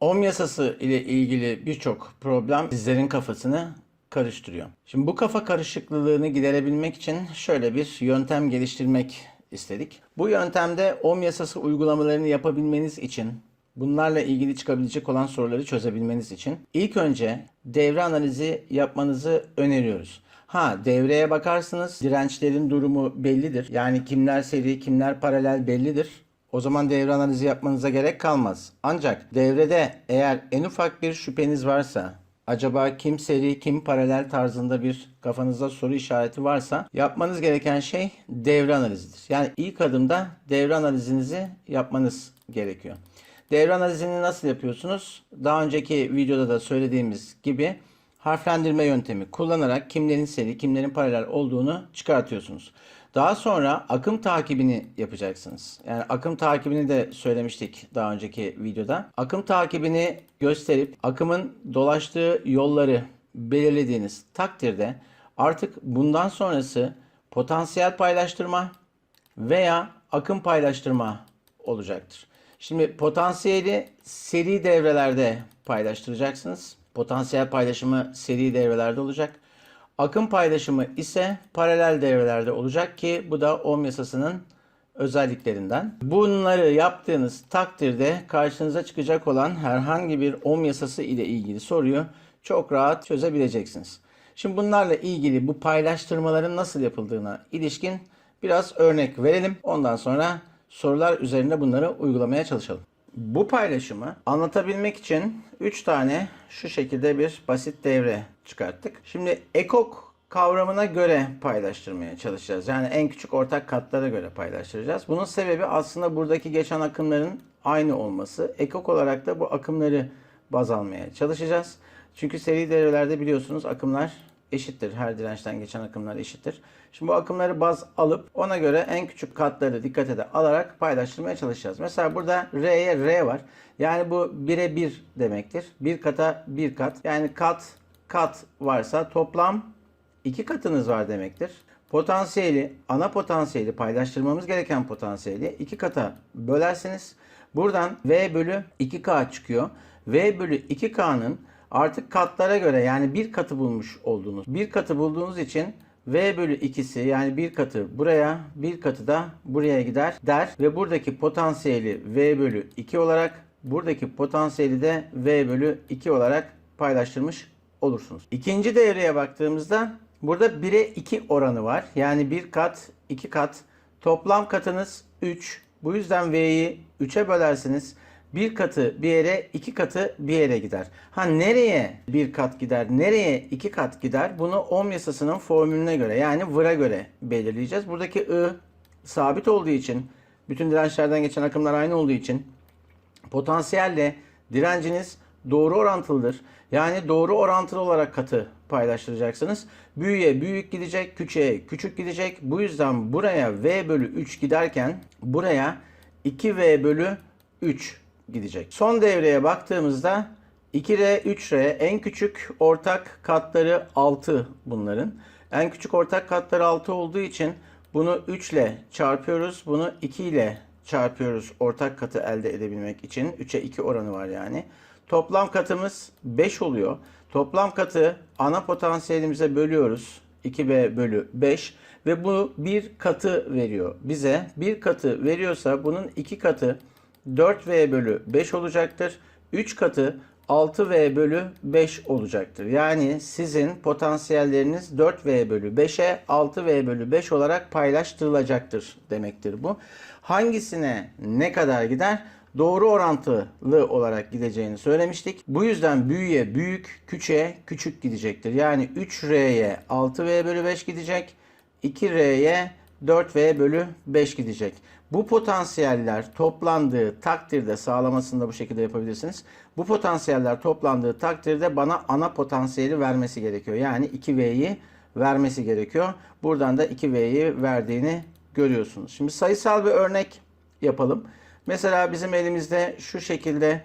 Ohm yasası ile ilgili birçok problem sizlerin kafasını karıştırıyor. Şimdi bu kafa karışıklılığını giderebilmek için şöyle bir yöntem geliştirmek istedik. Bu yöntemde ohm yasası uygulamalarını yapabilmeniz için bunlarla ilgili çıkabilecek olan soruları çözebilmeniz için ilk önce devre analizi yapmanızı öneriyoruz. Ha devreye bakarsınız dirençlerin durumu bellidir. Yani kimler seri kimler paralel bellidir. O zaman devre analizi yapmanıza gerek kalmaz. Ancak devrede eğer en ufak bir şüpheniz varsa acaba kim seri kim paralel tarzında bir kafanızda soru işareti varsa yapmanız gereken şey devre analizidir. Yani ilk adımda devre analizinizi yapmanız gerekiyor. Devre analizini nasıl yapıyorsunuz? Daha önceki videoda da söylediğimiz gibi harflendirme yöntemi kullanarak kimlerin seri, kimlerin paralel olduğunu çıkartıyorsunuz. Daha sonra akım takibini yapacaksınız. Yani akım takibini de söylemiştik daha önceki videoda. Akım takibini gösterip akımın dolaştığı yolları belirlediğiniz takdirde artık bundan sonrası potansiyel paylaştırma veya akım paylaştırma olacaktır. Şimdi potansiyeli seri devrelerde paylaştıracaksınız. Potansiyel paylaşımı seri devrelerde olacak. Akım paylaşımı ise paralel devrelerde olacak ki bu da ohm yasasının özelliklerinden. Bunları yaptığınız takdirde karşınıza çıkacak olan herhangi bir ohm yasası ile ilgili soruyu çok rahat çözebileceksiniz. Şimdi bunlarla ilgili bu paylaştırmaların nasıl yapıldığına ilişkin biraz örnek verelim. Ondan sonra sorular üzerinde bunları uygulamaya çalışalım. Bu paylaşımı anlatabilmek için 3 tane şu şekilde bir basit devre çıkarttık. Şimdi ekok kavramına göre paylaştırmaya çalışacağız. Yani en küçük ortak katlara göre paylaştıracağız. Bunun sebebi aslında buradaki geçen akımların aynı olması. Ekok olarak da bu akımları baz almaya çalışacağız. Çünkü seri devrelerde biliyorsunuz akımlar eşittir. Her dirençten geçen akımlar eşittir. Şimdi bu akımları baz alıp ona göre en küçük katları dikkate de alarak paylaştırmaya çalışacağız. Mesela burada R'ye R var. Yani bu 1'e 1 demektir. Bir kata bir kat. Yani kat kat varsa toplam iki katınız var demektir. Potansiyeli, ana potansiyeli paylaştırmamız gereken potansiyeli iki kata bölersiniz. Buradan V bölü 2K çıkıyor. V bölü 2K'nın artık katlara göre yani bir katı bulmuş olduğunuz. Bir katı bulduğunuz için V bölü 2'si yani bir katı buraya bir katı da buraya gider der ve buradaki potansiyeli V bölü 2 olarak buradaki potansiyeli de V bölü 2 olarak paylaştırmış olursunuz. İkinci devreye baktığımızda burada 1'e 2 oranı var. Yani bir kat 2 kat toplam katınız 3. Bu yüzden V'yi 3'e bölersiniz. Bir katı bir yere, iki katı bir yere gider. Ha nereye bir kat gider, nereye iki kat gider? Bunu ohm yasasının formülüne göre yani vıra göre belirleyeceğiz. Buradaki I sabit olduğu için, bütün dirençlerden geçen akımlar aynı olduğu için potansiyelle direnciniz doğru orantılıdır. Yani doğru orantılı olarak katı paylaştıracaksınız. Büyüğe büyük gidecek, küçüğe küçük gidecek. Bu yüzden buraya V bölü 3 giderken buraya 2V bölü 3 gidecek. Son devreye baktığımızda 2R, 3R en küçük ortak katları 6 bunların. En küçük ortak katları 6 olduğu için bunu 3 ile çarpıyoruz. Bunu 2 ile çarpıyoruz ortak katı elde edebilmek için. 3'e 2 oranı var yani. Toplam katımız 5 oluyor. Toplam katı ana potansiyelimize bölüyoruz. 2B bölü 5 ve bu bir katı veriyor bize. Bir katı veriyorsa bunun iki katı 4V bölü 5 olacaktır. 3 katı 6V bölü 5 olacaktır. Yani sizin potansiyelleriniz 4V bölü 5'e 6V bölü 5 olarak paylaştırılacaktır demektir bu. Hangisine ne kadar gider? Doğru orantılı olarak gideceğini söylemiştik. Bu yüzden büyüğe büyük, küçüğe küçük gidecektir. Yani 3R'ye 6V bölü 5 gidecek. 2R'ye 4V bölü 5 gidecek. Bu potansiyeller toplandığı takdirde sağlamasını da bu şekilde yapabilirsiniz. Bu potansiyeller toplandığı takdirde bana ana potansiyeli vermesi gerekiyor. Yani 2V'yi vermesi gerekiyor. Buradan da 2V'yi verdiğini görüyorsunuz. Şimdi sayısal bir örnek yapalım. Mesela bizim elimizde şu şekilde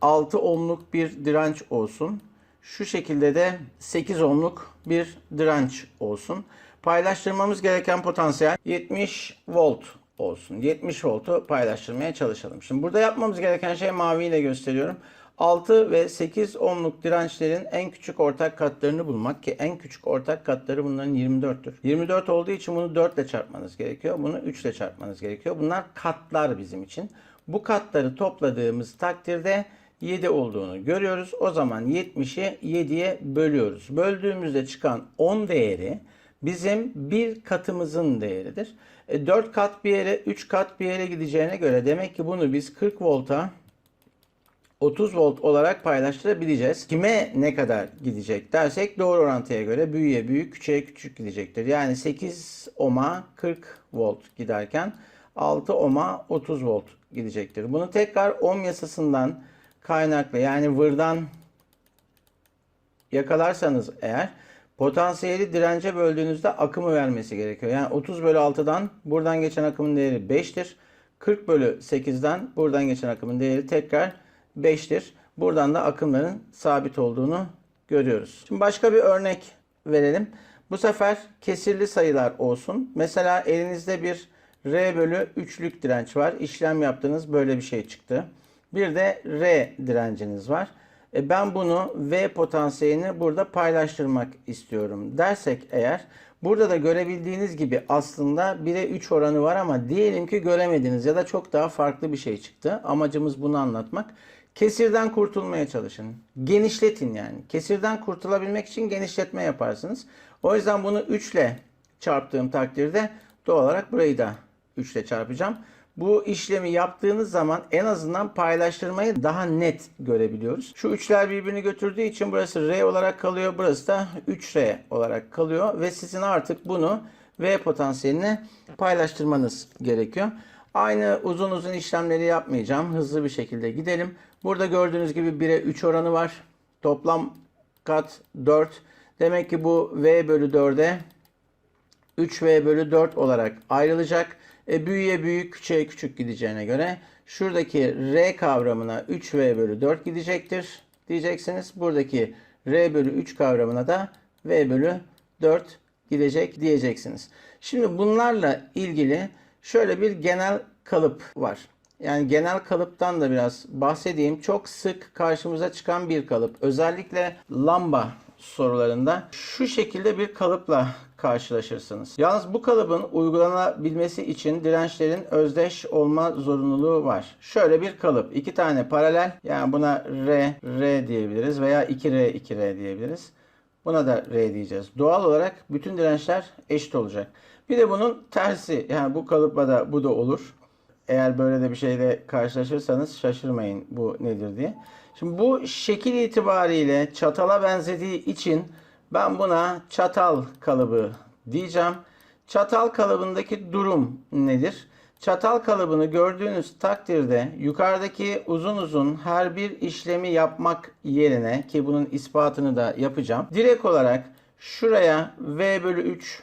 6 ohmluk bir direnç olsun. Şu şekilde de 8 ohmluk bir direnç olsun. Paylaştırmamız gereken potansiyel 70 volt olsun. 70 voltu paylaştırmaya çalışalım. Şimdi burada yapmamız gereken şey maviyle gösteriyorum. 6 ve 8 ohmluk dirençlerin en küçük ortak katlarını bulmak ki en küçük ortak katları bunların 24'tür. 24 olduğu için bunu 4 ile çarpmanız gerekiyor. Bunu 3 ile çarpmanız gerekiyor. Bunlar katlar bizim için. Bu katları topladığımız takdirde 7 olduğunu görüyoruz. O zaman 70'i 7'ye bölüyoruz. Böldüğümüzde çıkan 10 değeri bizim bir katımızın değeridir. E, 4 kat bir yere, 3 kat bir yere gideceğine göre demek ki bunu biz 40 volta 30 volt olarak paylaştırabileceğiz. Kime ne kadar gidecek dersek doğru orantıya göre büyüye büyük, küçüğe küçük gidecektir. Yani 8 ohm'a 40 volt giderken 6 ohm'a 30 volt gidecektir. Bunu tekrar ohm yasasından kaynaklı yani vırdan yakalarsanız eğer potansiyeli dirence böldüğünüzde akımı vermesi gerekiyor. Yani 30 bölü 6'dan buradan geçen akımın değeri 5'tir. 40 bölü 8'den buradan geçen akımın değeri tekrar 5'tir. Buradan da akımların sabit olduğunu görüyoruz. Şimdi başka bir örnek verelim. Bu sefer kesirli sayılar olsun. Mesela elinizde bir R bölü 3'lük direnç var. İşlem yaptığınız böyle bir şey çıktı. Bir de R direnciniz var. E ben bunu V potansiyelini burada paylaştırmak istiyorum dersek eğer burada da görebildiğiniz gibi aslında 1'e 3 oranı var ama diyelim ki göremediniz ya da çok daha farklı bir şey çıktı. Amacımız bunu anlatmak. Kesirden kurtulmaya çalışın. Genişletin yani. Kesirden kurtulabilmek için genişletme yaparsınız. O yüzden bunu 3 ile çarptığım takdirde doğal olarak burayı da 3 ile çarpacağım. Bu işlemi yaptığınız zaman en azından paylaştırmayı daha net görebiliyoruz. Şu üçler birbirini götürdüğü için burası R olarak kalıyor. Burası da 3R olarak kalıyor. Ve sizin artık bunu V potansiyeline paylaştırmanız gerekiyor. Aynı uzun uzun işlemleri yapmayacağım. Hızlı bir şekilde gidelim. Burada gördüğünüz gibi 1'e 3 oranı var. Toplam kat 4. Demek ki bu V bölü 4'e 3V bölü 4 olarak ayrılacak. E, büyüye büyük, küçüğe küçük gideceğine göre şuradaki R kavramına 3V bölü 4 gidecektir diyeceksiniz. Buradaki R bölü 3 kavramına da V bölü 4 gidecek diyeceksiniz. Şimdi bunlarla ilgili şöyle bir genel kalıp var. Yani genel kalıptan da biraz bahsedeyim. Çok sık karşımıza çıkan bir kalıp. Özellikle lamba sorularında şu şekilde bir kalıpla karşılaşırsınız. Yalnız bu kalıbın uygulanabilmesi için dirençlerin özdeş olma zorunluluğu var. Şöyle bir kalıp. iki tane paralel. Yani buna R, R diyebiliriz veya 2R, 2R diyebiliriz. Buna da R diyeceğiz. Doğal olarak bütün dirençler eşit olacak. Bir de bunun tersi. Yani bu kalıpla da bu da olur. Eğer böyle de bir şeyle karşılaşırsanız şaşırmayın bu nedir diye. Şimdi bu şekil itibariyle çatala benzediği için ben buna çatal kalıbı diyeceğim. Çatal kalıbındaki durum nedir? Çatal kalıbını gördüğünüz takdirde yukarıdaki uzun uzun her bir işlemi yapmak yerine ki bunun ispatını da yapacağım. Direkt olarak şuraya V bölü 3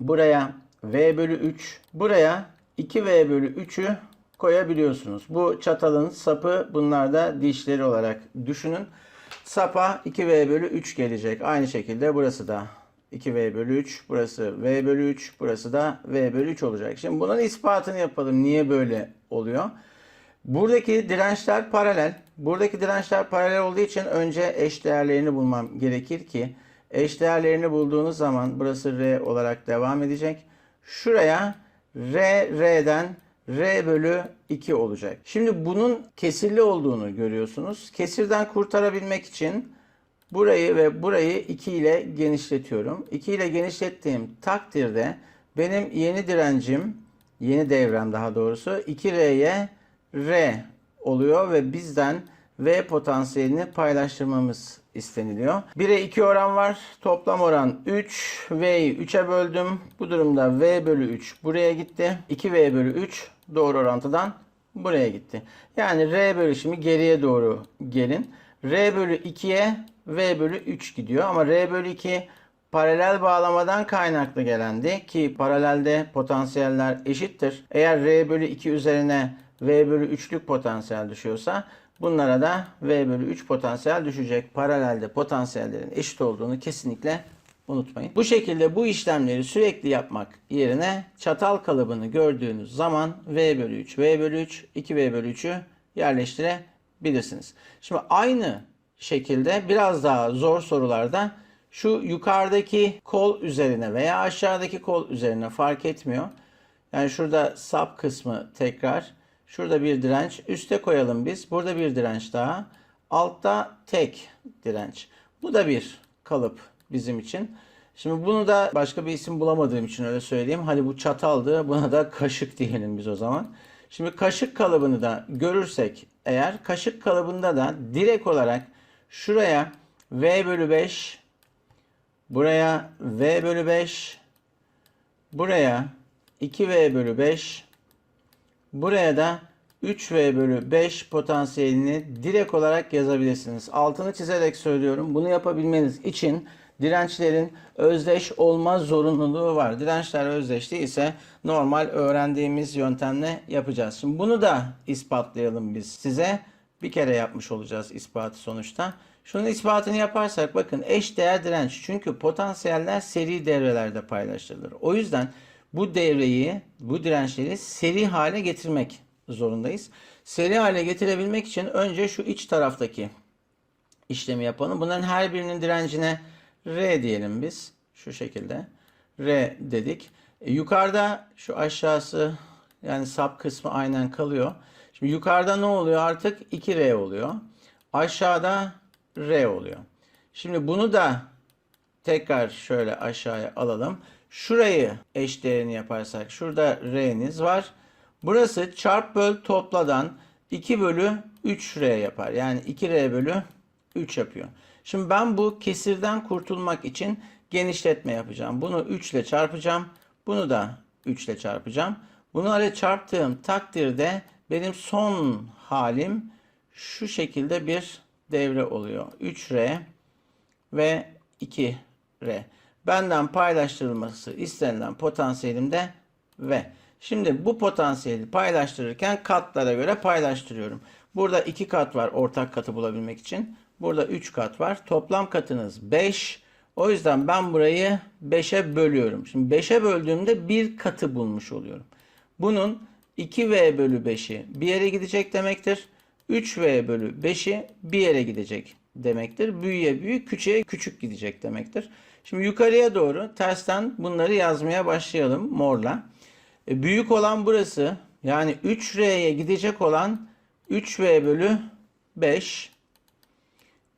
buraya V bölü 3 buraya 2V bölü 3'ü koyabiliyorsunuz. Bu çatalın sapı bunlar da dişleri olarak düşünün. Sapa 2V bölü 3 gelecek. Aynı şekilde burası da 2V bölü 3. Burası V bölü 3. Burası da V bölü 3 olacak. Şimdi bunun ispatını yapalım. Niye böyle oluyor? Buradaki dirençler paralel. Buradaki dirençler paralel olduğu için önce eş değerlerini bulmam gerekir ki eş değerlerini bulduğunuz zaman burası R olarak devam edecek. Şuraya R, R'den R bölü 2 olacak. Şimdi bunun kesirli olduğunu görüyorsunuz. Kesirden kurtarabilmek için burayı ve burayı 2 ile genişletiyorum. 2 ile genişlettiğim takdirde benim yeni direncim, yeni devrem daha doğrusu 2R'ye R oluyor ve bizden V potansiyelini paylaştırmamız isteniliyor. 1'e 2 oran var. Toplam oran 3. V'yi 3'e böldüm. Bu durumda V bölü 3 buraya gitti. 2V bölü 3 doğru orantıdan buraya gitti. Yani R bölüşümü geriye doğru gelin. R bölü 2'ye V bölü 3 gidiyor. Ama R bölü 2 paralel bağlamadan kaynaklı gelendi ki paralelde potansiyeller eşittir. Eğer R bölü 2 üzerine V bölü 3'lük potansiyel düşüyorsa bunlara da V bölü 3 potansiyel düşecek. Paralelde potansiyellerin eşit olduğunu kesinlikle unutmayın. Bu şekilde bu işlemleri sürekli yapmak yerine çatal kalıbını gördüğünüz zaman V bölü 3, V bölü 3, 2V bölü 3'ü bilirsiniz. Şimdi aynı şekilde biraz daha zor sorularda şu yukarıdaki kol üzerine veya aşağıdaki kol üzerine fark etmiyor. Yani şurada sap kısmı tekrar. Şurada bir direnç. Üste koyalım biz. Burada bir direnç daha. Altta tek direnç. Bu da bir kalıp bizim için. Şimdi bunu da başka bir isim bulamadığım için öyle söyleyeyim. Hani bu çataldı. Buna da kaşık diyelim biz o zaman. Şimdi kaşık kalıbını da görürsek eğer kaşık kalıbında da direkt olarak şuraya V bölü 5 buraya V bölü 5 buraya 2V bölü 5 buraya da 3V bölü 5 potansiyelini direkt olarak yazabilirsiniz. Altını çizerek söylüyorum. Bunu yapabilmeniz için dirençlerin özdeş olma zorunluluğu var. Dirençler özdeş değilse normal öğrendiğimiz yöntemle yapacağız. Şimdi bunu da ispatlayalım biz size. Bir kere yapmış olacağız ispatı sonuçta. Şunun ispatını yaparsak bakın eş değer direnç. Çünkü potansiyeller seri devrelerde paylaştırılır. O yüzden bu devreyi, bu dirençleri seri hale getirmek zorundayız. Seri hale getirebilmek için önce şu iç taraftaki işlemi yapalım. Bunların her birinin direncine R diyelim biz. Şu şekilde. R dedik. E, yukarıda şu aşağısı yani sap kısmı aynen kalıyor. Şimdi yukarıda ne oluyor artık? 2R oluyor. Aşağıda R oluyor. Şimdi bunu da tekrar şöyle aşağıya alalım. Şurayı eş değerini yaparsak şurada R'niz var. Burası çarp böl topladan 2 bölü 3R yapar. Yani 2R bölü 3 yapıyor. Şimdi ben bu kesirden kurtulmak için genişletme yapacağım. Bunu 3 ile çarpacağım. Bunu da 3 ile çarpacağım. Bunları çarptığım takdirde benim son halim şu şekilde bir devre oluyor. 3R ve 2R. Benden paylaştırılması istenilen potansiyelim de V. Şimdi bu potansiyeli paylaştırırken katlara göre paylaştırıyorum. Burada 2 kat var ortak katı bulabilmek için. Burada 3 kat var. Toplam katınız 5. O yüzden ben burayı 5'e bölüyorum. Şimdi 5'e böldüğümde bir katı bulmuş oluyorum. Bunun 2V bölü 5'i bir yere gidecek demektir. 3V bölü 5'i bir yere gidecek demektir. Büyüye büyük, küçüğe küçük gidecek demektir. Şimdi yukarıya doğru tersten bunları yazmaya başlayalım morla. E, büyük olan burası. Yani 3R'ye gidecek olan 3V bölü 5.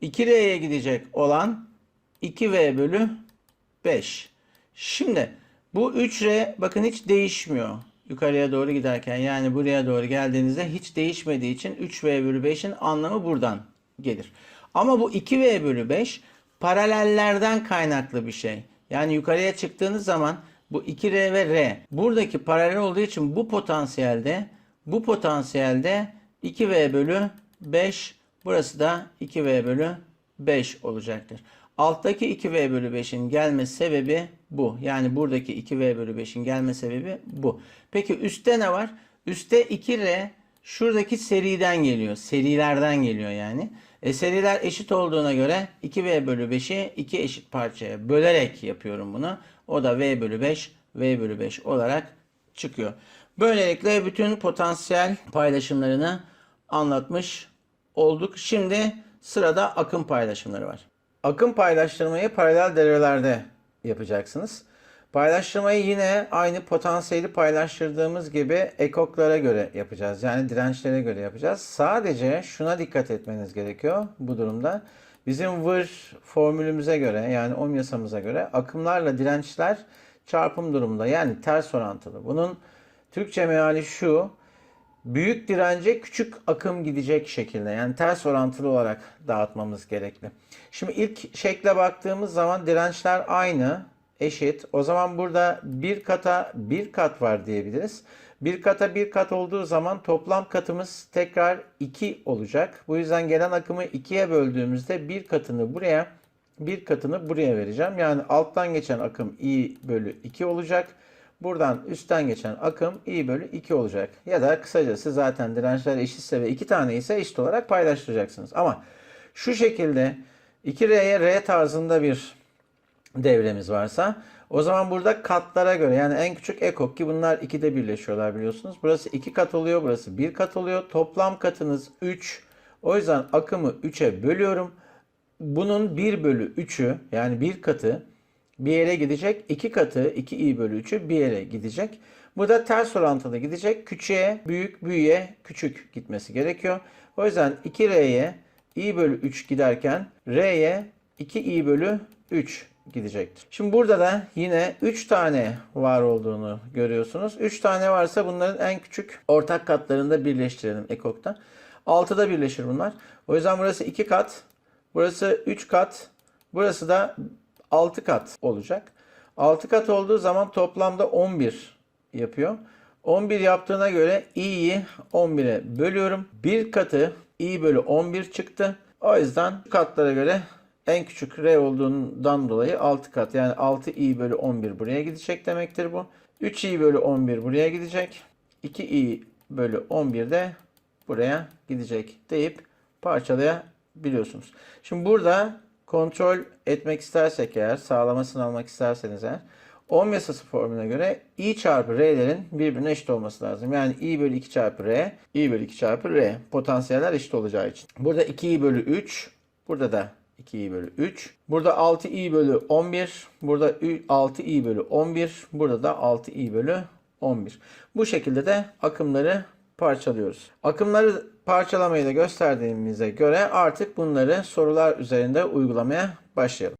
2R'ye gidecek olan 2V bölü 5. Şimdi bu 3R bakın hiç değişmiyor. Yukarıya doğru giderken yani buraya doğru geldiğinizde hiç değişmediği için 3V bölü 5'in anlamı buradan gelir. Ama bu 2V bölü 5 paralellerden kaynaklı bir şey. Yani yukarıya çıktığınız zaman bu 2R ve R buradaki paralel olduğu için bu potansiyelde bu potansiyelde 2V bölü 5 burası da 2V bölü 5 olacaktır. Alttaki 2V bölü 5'in gelme sebebi bu. Yani buradaki 2V bölü 5'in gelme sebebi bu. Peki üstte ne var? Üstte 2R şuradaki seriden geliyor. Serilerden geliyor yani. E, seriler eşit olduğuna göre 2V bölü 5'i 2 eşit parçaya bölerek yapıyorum bunu. O da V bölü 5, V bölü 5 olarak çıkıyor. Böylelikle bütün potansiyel paylaşımlarını anlatmış olduk. Şimdi sırada akım paylaşımları var. Akım paylaştırmayı paralel devrelerde yapacaksınız. Paylaştırmayı yine aynı potansiyeli paylaştırdığımız gibi ekoklara göre yapacağız. Yani dirençlere göre yapacağız. Sadece şuna dikkat etmeniz gerekiyor bu durumda. Bizim vır formülümüze göre yani ohm yasamıza göre akımlarla dirençler çarpım durumunda yani ters orantılı. Bunun Türkçe meali şu. Büyük dirence küçük akım gidecek şekilde yani ters orantılı olarak dağıtmamız gerekli. Şimdi ilk şekle baktığımız zaman dirençler aynı, eşit. O zaman burada bir kata bir kat var diyebiliriz. Bir kata bir kat olduğu zaman toplam katımız tekrar 2 olacak. Bu yüzden gelen akımı 2'ye böldüğümüzde bir katını buraya, bir katını buraya vereceğim. Yani alttan geçen akım i bölü 2 olacak. Buradan üstten geçen akım i bölü 2 olacak. Ya da kısacası zaten dirençler eşitse ve 2 tane ise eşit olarak paylaştıracaksınız. Ama şu şekilde 2R'ye R tarzında bir devremiz varsa o zaman burada katlara göre yani en küçük ekok ki bunlar 2'de birleşiyorlar biliyorsunuz. Burası 2 kat oluyor, burası 1 kat oluyor. Toplam katınız 3. O yüzden akımı 3'e bölüyorum. Bunun 1 bölü 3'ü yani bir katı bir yere gidecek. 2 katı 2i bölü 3'ü bir yere gidecek. Bu da ters orantılı gidecek. Küçüğe büyük, büyüğe küçük gitmesi gerekiyor. O yüzden 2r'ye i bölü 3 giderken r'ye 2i bölü 3 gidecektir. Şimdi burada da yine 3 tane var olduğunu görüyorsunuz. 3 tane varsa bunların en küçük ortak katlarında birleştirelim ekokta. 6'da birleşir bunlar. O yüzden burası 2 kat, burası 3 kat, burası da 6 kat olacak. 6 kat olduğu zaman toplamda 11 yapıyor. 11 yaptığına göre i'yi 11'e bölüyorum. Bir katı i bölü 11 çıktı. O yüzden katlara göre en küçük r olduğundan dolayı 6 kat yani 6i bölü 11 buraya gidecek demektir bu. 3i bölü 11 buraya gidecek. 2i bölü 11 de buraya gidecek deyip parçalayabiliyorsunuz. Şimdi burada kontrol etmek istersek eğer sağlamasını almak isterseniz eğer ohm yasası formülüne göre i çarpı r'lerin birbirine eşit olması lazım. Yani i bölü 2 çarpı r, i bölü 2 çarpı r potansiyeller eşit olacağı için. Burada 2i bölü 3, burada da 2i bölü 3. Burada 6i bölü 11, burada 6i bölü 11, burada da 6i bölü 11. Bu şekilde de akımları parçalıyoruz. Akımları parçalamayı da gösterdiğimize göre artık bunları sorular üzerinde uygulamaya başlayalım.